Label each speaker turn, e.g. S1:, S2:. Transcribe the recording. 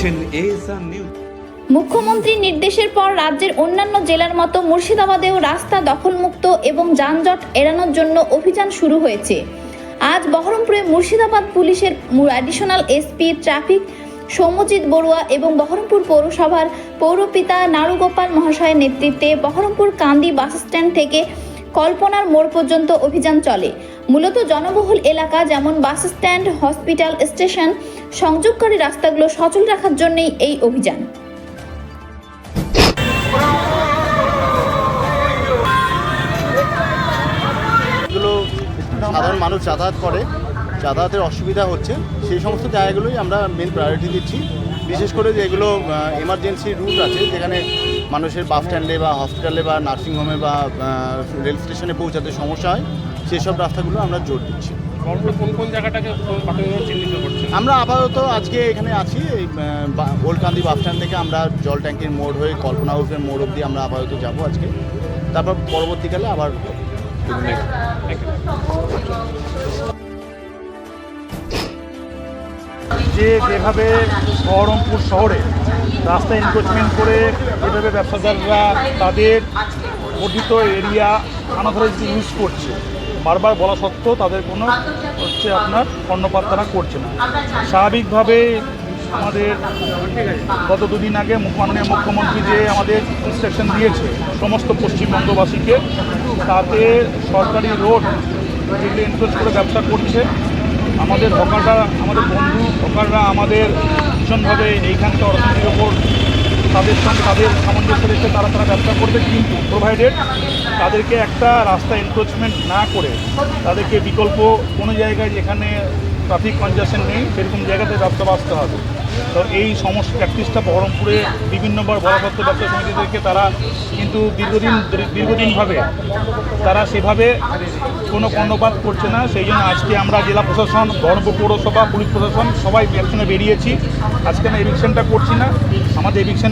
S1: দেখছেন
S2: মুখ্যমন্ত্রীর নির্দেশের পর রাজ্যের অন্যান্য জেলার মতো মুর্শিদাবাদেও রাস্তা দখলমুক্ত এবং যানজট এড়ানোর জন্য অভিযান শুরু হয়েছে। আজ বহরমপুরে মুর্শিদাবাদ পুলিশের additional SP traffic Soumyajit Barua এবং বহরমপুর পৌরসভার পৌরপিতা নারুগোপাল মহাশয়ের নেতৃত্বে বহরমপুর কান্দি বাস স্ট্যান্ড থেকে কল্পনার মোড় পর্যন্ত অভিযান চলে। মূলত জনবহুল এলাকা যেমন বাস স্ট্যান্ড, হসপিটাল, স্টেশন, সংযোগকারী রাস্তাগুলো সচল রাখার জন্যই এই অভিযান।
S3: সাধারণ মানুষ যাতায়াত করে। যাতায়াতের অসুবিধা হচ্ছে। সেই সমস্ত জায়গাগুলোই আমরা মেন প্রায়োরিটি দিচ্ছি। বিশেষ করে যেগুলো এমার্জেন্সি রুট আছে যেখানে মানুষের বাস স্ট্যান্ডে বা হসপিটালে বা নার্সিংহোমে বা রেল স্টেশনে পৌঁছাতে সমস্যা হয় সেই সব রাস্তাগুলো আমরা জোর দিচ্ছি।
S4: কোন কোন জায়গাটাকে চিহ্নিত
S3: আমরা আপাতত আজকে এখানে আছি এই ওল্ডকান্দি বাস স্ট্যান্ড থেকে আমরা জল ট্যাঙ্কির মোড় হয়ে কল্পনা হাউসের মোড় অবধি আমরা আপাতত যাব আজকে। তারপর পরবর্তীকালে আবার
S5: যে যেভাবে বহরমপুর শহরে রাস্তা এনক্রোচমেন্ট করে যেভাবে ব্যবসাদাররা তাদের বর্ধিত এরিয়া আনাধারে ইউজ করছে, বারবার বলা সত্ত্বেও তাদের কোনো হচ্ছে আপনার কর্ণপাত তারা করছে না। স্বাভাবিকভাবে আমাদের গত দুদিন আগে মাননীয় মুখ্যমন্ত্রী যে আমাদের ইনস্ট্রাকশন দিয়েছে সমস্ত পশ্চিমবঙ্গবাসীকে, তাতে সরকারি রোড যেগুলো এনক্রোচ করে ব্যবসা করছে আমাদের হকাররা, আমাদের বন্ধু হকাররা আমাদের ভীষণভাবে এইখানকার অর্থনীতির ওপর তাদের সঙ্গে তাদের সামঞ্জস্য রেখে তারা তারা ব্যবসা করবে, কিন্তু প্রোভাইডেড তাদেরকে একটা রাস্তা এনক্রোচমেন্ট না করে তাদেরকে বিকল্প কোনো জায়গায় যেখানে ট্রাফিক কনজাকশন নেই, সেরকম জায়গাতে ব্যবসা বাঁচতে হবে। তো এই সমস্ত প্র্যাকটিসটা বহরমপুরে বিভিন্নবার বরাবত্ত ব্যবসা সমিতি থেকে তারা কিন্তু দীর্ঘদিন দীর্ঘদিনভাবে তারা সেভাবে কোনো কর্ণপাত করছে না। সেই জন্য আজকে আমরা জেলা প্রশাসন, বহরমপুর পৌরসভা, পুলিশ প্রশাসন সবাই একসঙ্গে বেরিয়েছি। আজকে আমরা এভিকশনটা করছি না। আমাদের এভিকশন